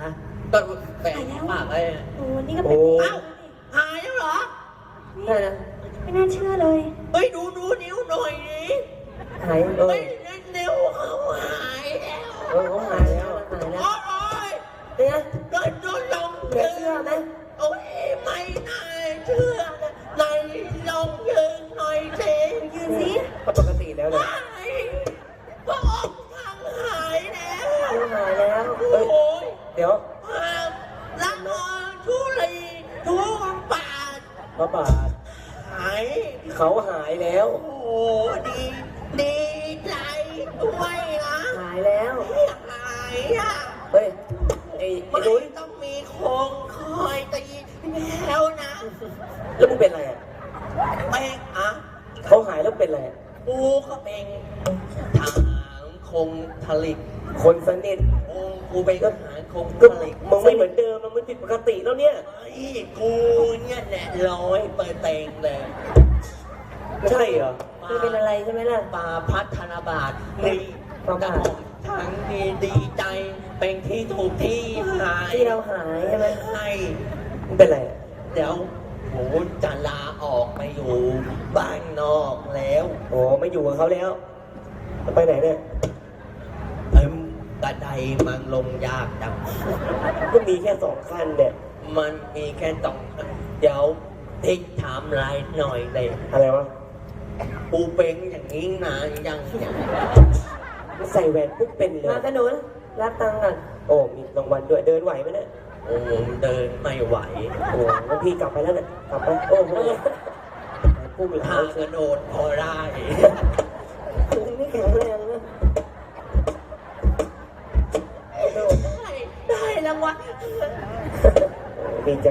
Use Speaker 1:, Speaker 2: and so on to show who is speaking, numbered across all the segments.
Speaker 1: ฮะก็แปลงปากไอ้
Speaker 2: โอ้นี่ก็เป็น
Speaker 3: โอ้
Speaker 1: เอ้าหายแล้วเหรอ
Speaker 3: ได้นะ
Speaker 2: ไม่น่าเชื่อเลย
Speaker 1: เฮ้ยดูดูนิ้วหน่อยดิ
Speaker 3: หายเออ
Speaker 1: เฮ้ยนิ้วเขาหายแล้ว
Speaker 3: เออเขาหายแล้วหายแล้ว
Speaker 1: โอ้ย
Speaker 3: เนี่ย
Speaker 1: โดนโดนลง
Speaker 3: เหลือเชื่อไหม
Speaker 1: โอ้ยไม่น่าเชื่อนะในลงยืนหน่อยสิ
Speaker 2: ยืนสิ
Speaker 3: แล้วนะ
Speaker 1: แล้วมึง
Speaker 3: เป็นอะไรอะ
Speaker 1: แม่งอะ
Speaker 3: เขาหายแล้วเป็นอะไรอะ
Speaker 1: กูก็เป็นทหารคงผลิต
Speaker 3: คนสนิท
Speaker 1: องค์กูเป็นทหารคงผ
Speaker 3: ก็
Speaker 1: ลิต
Speaker 3: มึงไม่เหมือนเดิมมันผิดปกติแล้วเนี่ย
Speaker 1: ไอ้กูเนี่ยแหละร้อยเปอร์เซ็นต์เลย
Speaker 3: ใช่เหรอ
Speaker 2: ไม่เป็นอะไรใช่ไหมล่ะ
Speaker 1: ปาพัฒนาบาทนี่
Speaker 3: ปา
Speaker 1: กั
Speaker 3: บา
Speaker 1: บ
Speaker 3: ท
Speaker 1: ผมทั้งดีดีใจเป็นที่ถูกที่หาย
Speaker 3: ที่เราหายใช่ไหม
Speaker 1: ให้
Speaker 3: มึงเป็นอะไรอะ
Speaker 1: เดี๋ยวโหจะลาออกไปอยู่ บ้านนอกแล้ว
Speaker 3: โอ้ไม่อยู่กับเขาแล้วจะไปไหนเนี่ย
Speaker 1: เอ็มกระไดมันลงยากจัง
Speaker 3: ก็มีแค่สองคันเนี่ย
Speaker 1: มันมีแค่ตองเดี๋ยวทิ้งถามรายหน่อยเลย
Speaker 3: อะไรวะ
Speaker 1: ปูเป็นอย่างนี้นานยังเนี่ย
Speaker 3: ใส่แหวนปุ๊บเป็นเลย
Speaker 2: มาขนุนรับตังค์ก่อน
Speaker 3: โอ้มีรางวัลด้วยเดินไหวไหมเนี่ย
Speaker 1: โอ้เดินไม่ไหว
Speaker 3: โอ้แล้วพี่กลับไปแล้วเนี่ยกลับไปโอ้โหพุ่งหลั
Speaker 1: ถ้างกระโดดพอได้
Speaker 2: คุณไม่แข็งแรงนะ
Speaker 1: ได้ได้รางวัล
Speaker 3: ดีใจ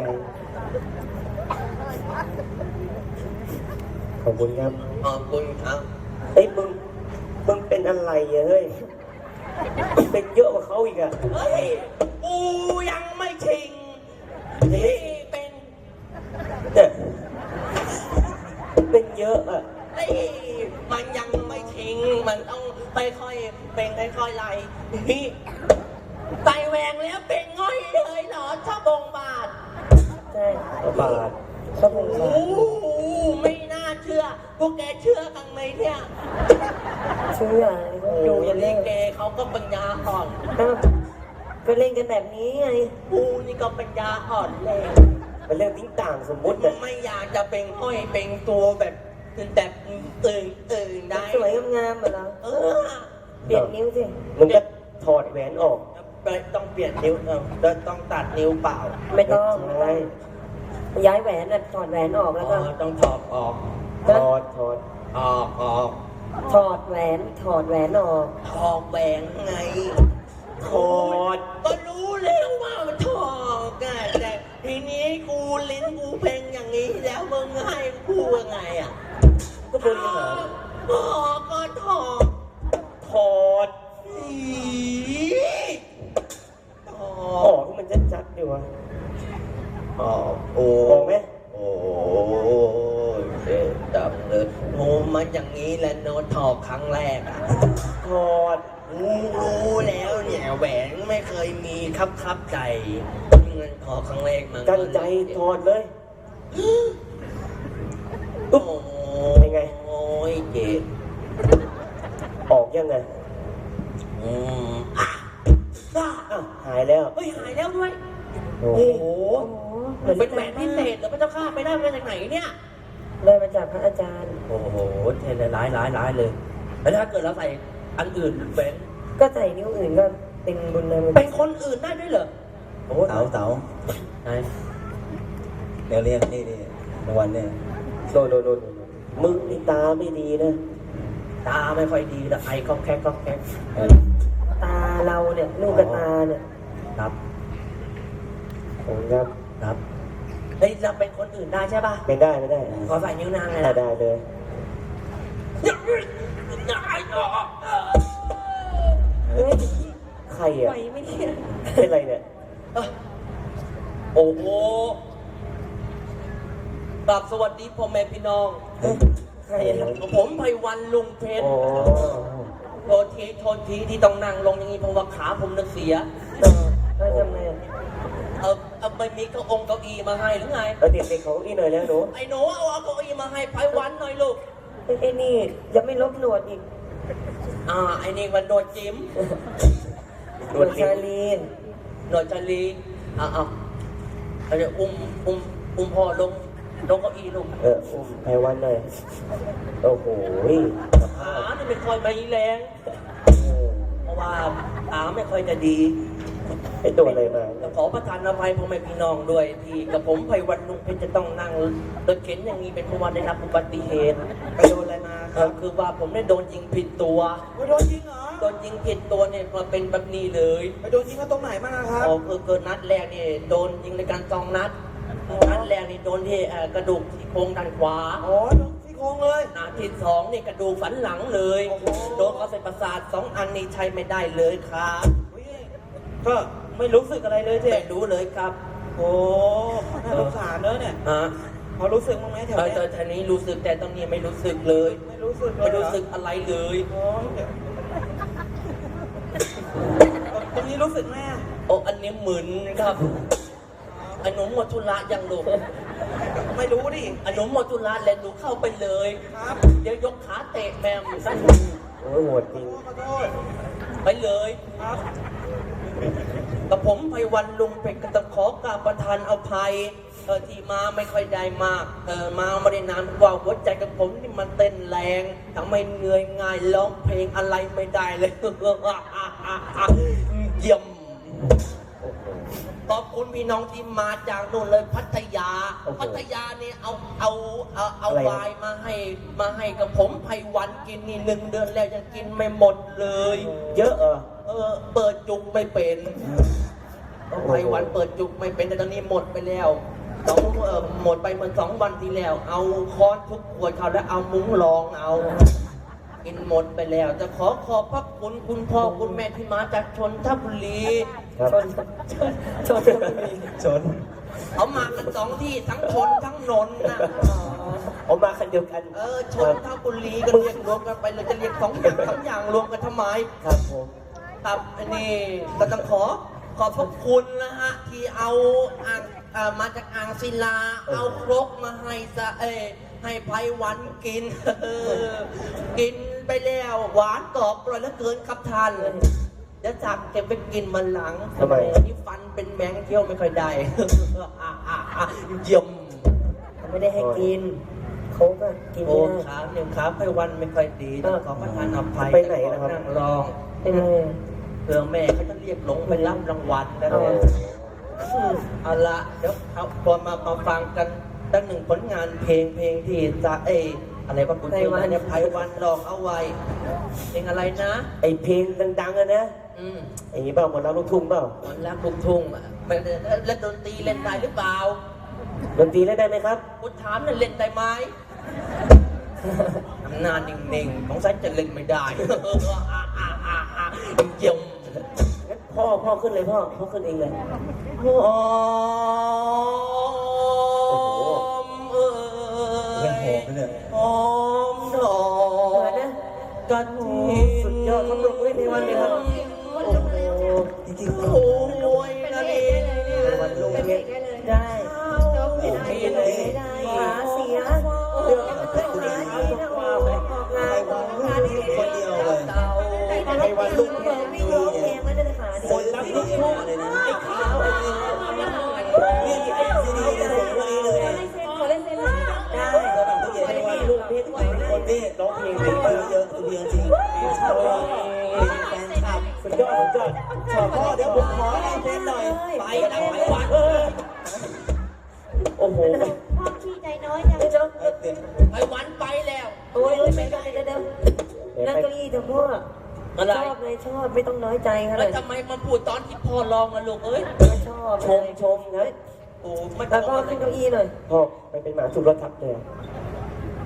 Speaker 3: ขอบคุณครับ
Speaker 1: ขอบคุณครับ
Speaker 3: เฮ้ยมึงมึงเป็นอะไรอะเฮ้ย เป็นเยอะกว่าเขาอีกอะ
Speaker 1: เฮ้ยกูยังไม่ ชิงที่เป็น
Speaker 3: เนี่ยเป็นเยอะอะ
Speaker 1: เฮ้ยมันยังไม่ชิง มันต้องค่อยๆเป็นค่อยๆไล่พี่ไตแหวงแล้วเป็นง่อยเลยเหรอชอบบงบาท
Speaker 2: ใช่
Speaker 3: บาทขอบคุณ
Speaker 1: โอ้โหไม่น่าเชื่อ พวกแกเชื่อกันไหมเนี่ย
Speaker 2: เชื่อดูอย่า
Speaker 1: ลิ
Speaker 2: เล่น
Speaker 1: เกเขาก็ปัญญาอ่อน
Speaker 2: อ้าว ก็เล่นกันแบบนี้ไง
Speaker 1: กูนี่ก็ปัญญาอ่อนเลย
Speaker 3: เป็นเรื่องทิ้งต่างสมมุติอะ
Speaker 1: ไม่อยากจะเป็นห้อยเป็นตัวแบบแบบตื่นตื่นได้
Speaker 2: สวยงามๆเหรอ
Speaker 1: เออ
Speaker 2: เปลี่ยนนิ้วสิ
Speaker 3: มึงก็ถอดแหวนออก
Speaker 1: ต้องเปลี่ยนนิ้วเออต้องตัดนิ้วเปล่า
Speaker 2: ไม่ต้อง
Speaker 3: ใช่
Speaker 2: ย้ายแหวนน่ะถอดแหวนออกแล้วก็
Speaker 1: อ๋อต้องถอดออก
Speaker 3: ถอดถอด
Speaker 1: ออกออก
Speaker 2: ถอดแหวนถอดแหวนออก
Speaker 1: ถอดแหวงไง
Speaker 3: ถอด
Speaker 1: ก็รู้แล้วว่ามันถอดอะแต่ทีนี้กูลิ้นกูเพลงอย่างนี้แล้วมึงให้กูยังไงอะ
Speaker 3: ก็บนหา
Speaker 1: ถอดก็ถอด
Speaker 3: ถอด
Speaker 1: อีถอ
Speaker 3: อ
Speaker 1: ด
Speaker 3: อกให้มันชัดๆดีวะ
Speaker 1: ออกโอ้
Speaker 3: ออกไหม
Speaker 1: โอ้ยเจ็บจังเลยโอ้มันอย่างนี้แหละโน้ตถอดครั้งแรกอะ ยมีครับครับใจเงินถอดครั้งแรกมัน
Speaker 3: กันใจถอดเลย
Speaker 1: โอ้
Speaker 3: เป็นไง
Speaker 1: โอ้ยเจ็บ
Speaker 3: ออกยังไง
Speaker 1: อืมอะอะ
Speaker 3: อ้าวหายแล้ว
Speaker 1: เฮ้ยหายแล้วด้วย
Speaker 3: โอ้
Speaker 1: โอ้
Speaker 3: โห
Speaker 1: โห
Speaker 2: โอ้โห
Speaker 1: เป็นแหวนพิเศษเหรือพระเจ้าข้าไปได้มาจากไหนเนี่ย
Speaker 2: ได้มาจากพระอาจารย์
Speaker 1: โอ้โหเทเลยร้ายร้ายร้ายเลย แล้วถ้าเกิดเราใส่อันอื่นแหวน
Speaker 2: ก็ใส่นิ้วอื่นก็ เป็นบุญเลย
Speaker 1: เป็นคนอื่นได้ด้วยเหรอ
Speaker 3: โอ้
Speaker 4: เต๋าเต๋า
Speaker 1: ไหน
Speaker 4: เดี๋ยวเรียกนี่นี่รางวัลเนี่ย
Speaker 3: โดนโดนโดนโดนมึงนี่ตาไม่ดีนะ
Speaker 1: ตาไม่ค่อยดีแล้วไอก็แคกก็แคก
Speaker 4: เออ
Speaker 2: ตาเราเนี่ยลูกกระตาเนี่ย
Speaker 1: ครับ
Speaker 3: ผมครับ
Speaker 1: ครับเฮ้ยเราเป็นคนอื่นได้ใช่ป่ะ
Speaker 3: ไม่ได้ไม่ได้
Speaker 1: ขอใส่นิ้วนางเลย
Speaker 3: ได้
Speaker 1: นะ
Speaker 3: ได้เลย อะ
Speaker 2: ไหวไหมเนี่ย
Speaker 3: เป็นไรเนี่ย
Speaker 1: โอ้โหกลับสวัสดีพ่อแม่พี่น้อง
Speaker 2: ใครอะ
Speaker 1: ผมไพวันลุงเพชร
Speaker 3: โอ้
Speaker 1: โทษทีโทษทีที่ต้องนั่งลงอย่างนี้เพราะว่าขาผมนึกเสีย
Speaker 2: เออแล้วทำไงอะ
Speaker 1: ไม่มีเก้าองเก้าอี้มาให้หรือไง
Speaker 3: เอาเด็กๆของอีหน่อยแล้วหนู
Speaker 1: ไอ้หนูเอาเอาเก้าอี้มาให้ไพวันหน่อยลูก
Speaker 2: ไอ้นี่ยังไม่ลบหนวดอีก
Speaker 1: อ่าไอ้นี่มันโดนจิ้ม
Speaker 2: หนวดชาลีน
Speaker 1: โดนจารีอ่าเอาเอาเดี๋ยวอุ้มอุ้มอุ้มพ่อลงลงเก้าอี้ลูก
Speaker 3: เอออุ้มไพวันหน่อยโอ้โห
Speaker 1: ขานี่ไม่ค่อยมีแรง
Speaker 3: เออ
Speaker 1: เพราะว่าขาไม่ค่อยจะดี
Speaker 3: ไอตัวอะไรมา
Speaker 1: แต่ขอประทานอภัยพ่อแม่พี่น้องด้วยที่กับผมไพวันลุงเพชรจะต้องนั่งรถเข็นอย่างนี้เป็นเพราะว่าได้รับอุบัติเหตุไปโดนอะไรมาครับคือว่าผมได้โดนยิงผิดตัว
Speaker 5: โดนจริงเหรอ
Speaker 1: โดนยิงผิดตัวเนี่ยมาเป็นแบบนี้เลย
Speaker 5: ไปโดนจริงเขาตรงไหนมาครับ
Speaker 1: อ๋อคือเกิดนัดแรกนี่โดนยิงในการสองนัดนัดแรกนี่โดนที่เอ่อกระดูกที่โครงด้านขวา
Speaker 5: อ๋อโดนที่โครงเลย
Speaker 1: นัดที่สองนี่กระดูกสันหลังเลย
Speaker 5: โอ้โห
Speaker 1: โดนเขาใส่ประสาทสองอันนี้ใช้ไม่ได้เลยครับ
Speaker 5: อุ๊ย ก็ไม่รู้สึกอะไรเลยเจ๊
Speaker 1: ไม่รู้เลยครับ
Speaker 5: โอ้น่าสงสารเนอะเนี่ย
Speaker 1: อะ
Speaker 5: พอรู้สึกบ้างไหมแถว
Speaker 1: เออ
Speaker 5: เนี้ย
Speaker 1: เจอทีนี้รู้สึกแต่ตอนนี้ไม่รู้สึกเลย
Speaker 5: ไม่รู้สึกเลย
Speaker 1: ไม่
Speaker 5: เหอ
Speaker 1: รู้สึกอะไรเลย
Speaker 5: โอ้เดี๋ยวตรงนี้รู้สึกไหมอะ
Speaker 1: โอ้อันนี้เหมือนครับอันหนุ่มหมดทุระยังลูก
Speaker 5: ไม่รู้ดิ
Speaker 1: อันหนุ่มหมดทุระแล้วหนูเข้าไปเลย
Speaker 5: ครับ
Speaker 1: เดี๋ยวยกขาเตะแมมสั้น
Speaker 3: โอ้ยโหดจริง
Speaker 5: ขอโทษ
Speaker 1: ไปเลย
Speaker 5: ครับ
Speaker 1: กับผมไพวันลุงเป็ดก็ต้องขอกราบประทานอภัยเออที่มาไม่ค่อยได้มากเออมาไม่ได้นานเพราะว่าหัวใจกับผมนี่มันเต้นแรงทำให้เหนื่อยง่ายร้องเพลงอะไรไม่ได้เลยเยี่ยม
Speaker 3: โอ้โห
Speaker 1: ขอบคุณพี่น้องที่มาจากนู่นเลยพัทยา
Speaker 3: โอ้โห
Speaker 1: พัทยาเนี่ยเอาเอาเอาเอา
Speaker 3: อะไรนะ
Speaker 1: ไวน์มาให้มาให้กับผมไพวันกินนี่หนึ่งเดือนแล้วยังกินไม่หมดเลย
Speaker 3: เยอะเหรอ
Speaker 1: เออ เปิดจุกไม่เป็นไพวันเปิดจุกไม่เป็นแต่ตอนนี้หมดไปแล้วสองเออหมดไปเมื่อสองวันที่แล้ว เอาค้อนทุบขวดเขาแล้วเอามุ้งรองเอากินหมดไปแล้ว จะขอขอบพระคุณคุณพ่อคุณแม่ที่มาจากชนทบุรี
Speaker 3: ครับ
Speaker 2: ชนชนชนชน
Speaker 3: ชน
Speaker 1: เขามากันสองที่ทั้งชนทั้งนนท์นะ
Speaker 3: เอามาคันเดียวกัน
Speaker 1: เออชนทบุรีก็เรียกรวมกันไปเลยจะเรียกสองอย่างสองอย่างรวมกันทำไม
Speaker 3: ครับผม
Speaker 1: ครับอันนี้ก็ต้องขอขอบพระคุณนะฮะที่เอาอ่างเอ่อมาจากอ่างศิลา เอาครกมาให้สะเอยให้ไพวันกิน กินไปแล้วหวานกรอบอร่อยเหลือเกินครับท่านเดี๋ยวจับเก็บไปกินมันหลัง
Speaker 3: ทำไม
Speaker 1: นี่ฟันเป็นแมงเที่ยวไม่ค่อยได้ เยี่ยม
Speaker 2: เขาไม่ได้ให้กิน เขาก็กิน
Speaker 1: โอ้
Speaker 2: ไม่ได้
Speaker 1: ขาหนึ่งขาไพวันไม่ค่อยดีต้องขอประทานอภัย
Speaker 3: ไปไหนนะครับ
Speaker 1: นั่งรอง
Speaker 2: เป็นไง
Speaker 1: เผื่อแม่เขาจะเรียกหลงไปรับรางวัลนะ
Speaker 3: เออ
Speaker 1: เอาละเดี๋ยวเอาพอมามาฟังกันตั้งหนึ่งผลงานเพลงเพลงที่จะเอยอะไรว่าคุณเพลงนะเนี่ยไพวันลองเอาไว้เพลงอะไรนะ
Speaker 3: ไอเพลงดังๆอะนะ
Speaker 1: อืม
Speaker 3: ไอ้นี้เปล่าหมดแล้วลูกทุ่งเปล่า
Speaker 1: มนต์รักลูกทุ่งอะไม่ได้เล่นดนตรีเล่นได้หรือเปล่า
Speaker 3: ดนตรีเล่นได้ไหมครับ
Speaker 1: คุณถามนั่นเล่นได้ไหมทำหน้านิ่งๆของฉันจะเล่นไม่ได้ เยี่ยม
Speaker 3: งั้นพ่อพ่อขึ้นเลยพ่อพ่อขึ้นเองเลย
Speaker 1: หอมเอ้
Speaker 4: เรื่องหอม
Speaker 1: ย
Speaker 4: ไปเนี่ย
Speaker 1: หอมดอก
Speaker 2: มานะ
Speaker 1: กระถิ
Speaker 3: สุดยอดครับปรบมือให้พี่วันเลยครับโอ้โห
Speaker 4: จริงๆ
Speaker 1: โอ้ยกระดิ่ง
Speaker 3: วันลุงเพชร
Speaker 2: ได้
Speaker 1: โอเคเลย
Speaker 2: ไม่ได้ขาเสียเดือดขาดีนะโอ้ออกงานออกงานนี่
Speaker 4: คนเดียวเลย
Speaker 1: เต่า
Speaker 2: ไอ้วันลูก เดี๋
Speaker 4: ยวผมขอลายเซ็นหน่อย
Speaker 1: ไปนะไปวัด
Speaker 3: โอ้โห
Speaker 2: พ่อขี้ใจน้อยจังเจ้า
Speaker 1: ไปวันไปแล้ว
Speaker 2: โอ้ยไม่ได้เดี๋ยวเดี๋ยวนั่งเก้าอี้เถอะพ่อ
Speaker 1: อะไร
Speaker 2: ชอบเลยชอบไม่ต้องน้อยใจเขาเล
Speaker 1: แล้ว
Speaker 2: ย
Speaker 1: ทำไมมาพูดตอนที่พ่อร้องอะลูกเอ้ย
Speaker 2: ชอบ
Speaker 3: ชมชมครับ
Speaker 1: โอ้ไม่ต้
Speaker 2: แล้
Speaker 1: อ
Speaker 2: ว
Speaker 1: ง
Speaker 2: ก็ขึ้นเก้าอี้หน่อย
Speaker 3: พ่อไปเป็นหมาชุบรถทับเลยอะ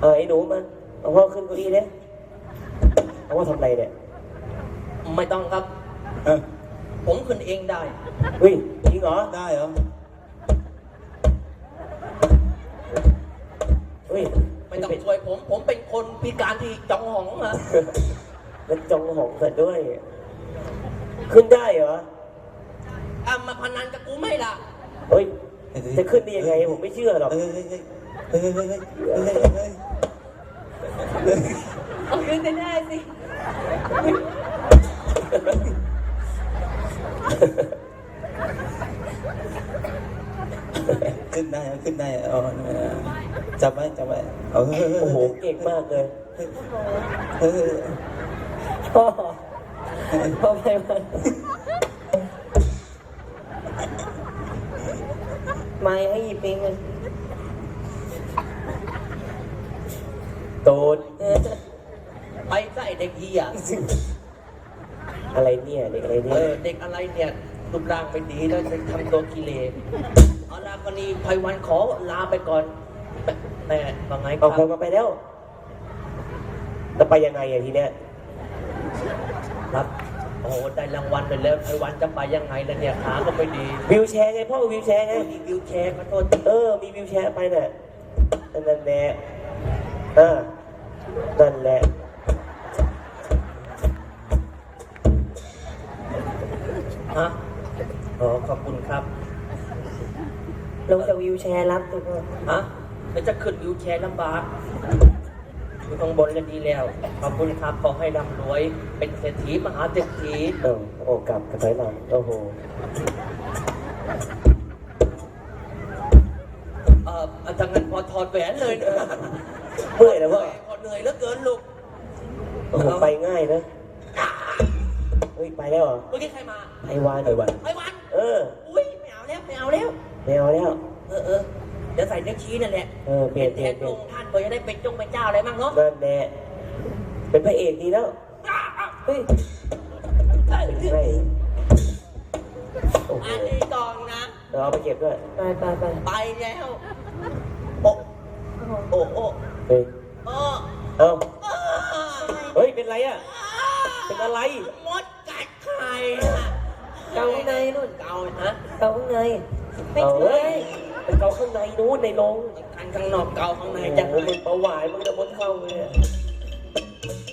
Speaker 3: เออไอ้หนูมันเอาพ่อขึ้นเก้าอี้เนี่ยเอาว่าทำไรเนี่ย
Speaker 1: ไม่ต้องครับ
Speaker 4: เออ
Speaker 1: ผมขึนเองได้
Speaker 3: เฮ้ยจริงเหรอ
Speaker 4: ได้เหรอ
Speaker 3: เฮ้ย
Speaker 1: ไม่ต้องช่วยผม ผมเป็นคนพิการที่จองหองนะ
Speaker 3: มันจองหองเสร็จด้วย ขึ้นได้เหรอ
Speaker 1: อะมาพนันกับกูไม่ล่ะ
Speaker 3: เฮ้ย จะขึ้นได้ยังไงผมไม่เชื่อหรอก
Speaker 4: เฮ้ยเฮ้ยเฮ้ยเฮ้ยเฮ้ยเฮ้ยเอา
Speaker 2: ขึ้นได้สิ
Speaker 4: ขึ้นได้ขึ้นได้เอาจับไว้จับไว้เอาเฮ้ย
Speaker 3: โอ้โหเก่งมากเลย
Speaker 4: เฮ้ย
Speaker 2: พ่อพ่อไปมันไม่ให้หยิบเองเลย
Speaker 3: โดน
Speaker 2: เออ
Speaker 1: ไปใส่เด็กเหี้ย
Speaker 3: อะไรเนี่ยเด็กอะไร
Speaker 1: เอ
Speaker 3: เนี่ย
Speaker 1: อเด็กอะไรเนี่ยรูปร่างไม่ดีแล้วจะทำตัวกิเลสเอาลาคนนี้ไพวันขอลาไปก่อนแม่ว่าไงค
Speaker 3: เอา
Speaker 1: รับ
Speaker 3: ใครมาไปแล้วแล้วไปยังไงอะทีเนี้ย
Speaker 1: ครับ โอ้โหได้รางวัลไปแล้วไพวันจะไปยังไงล่ะเนี่ยขาก็ไม่ดี
Speaker 3: วิวแชร์ไงพ่อวิวแชร์ไง
Speaker 1: มีวิวแชร์ขอโทษ
Speaker 3: เออ มีวิวแชร์ไปน่ะนั่นแหละเออนั่นแหละ
Speaker 1: ฮะอ๋อขอบคุณครับ
Speaker 2: ลงจากวิวแชร์รับตัวพ่อ
Speaker 1: ฮะแล้วจะขึ้นวิวแชร์ลำบากอยู่ข้างบนก็ดีแล้ว ขอบคุณครับขอให้ร่ำรวย เป็นเศรษฐีมหาเศรษฐี
Speaker 3: เออโอ้กลับกลับไปหลังโอ้โห
Speaker 1: เอ่ออาจารย์งั้นพอถอดแหวนเลยนะ
Speaker 3: เมื่อยแล้วพ่อ
Speaker 1: พอเหนื่อยเหลือเกินลูก
Speaker 3: โอ้โหไปง่ายนะ เฮ้ยไปแล้วเหรอ
Speaker 1: เมื่อกี้ใครมา
Speaker 3: ไอวาน
Speaker 4: ไอ้วัน
Speaker 1: ไอ้วัน
Speaker 3: เออ
Speaker 1: อุ้ยไม่เอาแล้วไม่เอาแล้ว
Speaker 3: ไม่เอาแล้ว
Speaker 1: เออเออเดี๋ยวใส่เนื้อชี้นั่นแหละ
Speaker 3: เออเปลี่ยน
Speaker 1: แท
Speaker 3: เปลี่ยน
Speaker 1: น
Speaker 3: เปลี่ยน
Speaker 1: องค์ท่านเพื่อจะได้เป็นจงเป็นเจ้าอะไรมั่งเนาะ
Speaker 3: นั่นแหละเป็นพระเอกดีแล้ว
Speaker 2: เฮ้ย
Speaker 3: ใช่โอ้โห
Speaker 1: อันนี้กองนะ
Speaker 3: เดี๋ยวเอาไปเก็บด้วย
Speaker 2: ไปไปไป
Speaker 1: ไปแล้วโอ้โอ้โอ้
Speaker 3: เฮ้ย
Speaker 1: โอ้
Speaker 3: เอ้า
Speaker 1: โอ้
Speaker 3: เฮ้ย เป็นไรอะ เป็นอะไร
Speaker 1: มดกัดไข่อะ
Speaker 2: เกาข้างในนู่น
Speaker 1: เกาฮะ
Speaker 2: เกาข้างในไม่
Speaker 3: เอา
Speaker 2: ใช่
Speaker 3: เฮ้ยเป็นเกาข้างในนู้นในโรง
Speaker 1: กันข้างนอกเกาข้างใน
Speaker 3: โอ้
Speaker 1: จะ
Speaker 3: โห
Speaker 1: ไข่
Speaker 3: มึงประหวายมึงจะมดเข้าเลยอะ